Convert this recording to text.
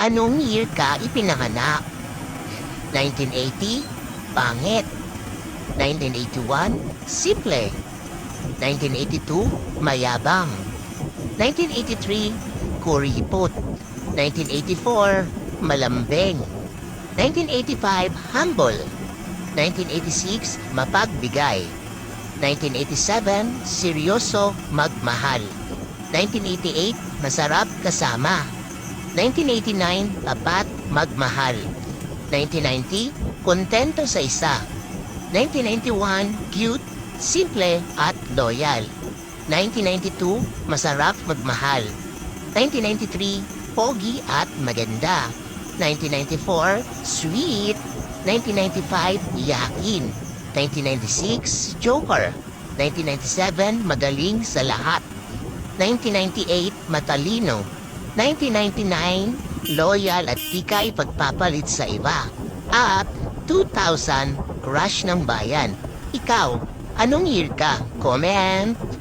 Anong year ka ipinanganak? 1980? Pangit. 1981? Simple. 1982? Mayabang. 1983? Kuripot. 1984? Malambeng. 1985? Humble. 1986? Mapagbigay. 1987? Seryoso, magmahal. 1988? Masarap kasama. 1989, tapat, magmahal. 1990, kontento sa isa. 1991, cute, simple, at loyal. 1992, masarap magmahal. 1993, pogi at maganda. 1994, sweet. 1995, yakin. 1996, joker. 1997, magaling sa lahat. 1998, matalino. 1999, loyal at di ka ipagpapalit sa iba. At 2000, crush ng bayan. Ikaw, anong year ka? Comment!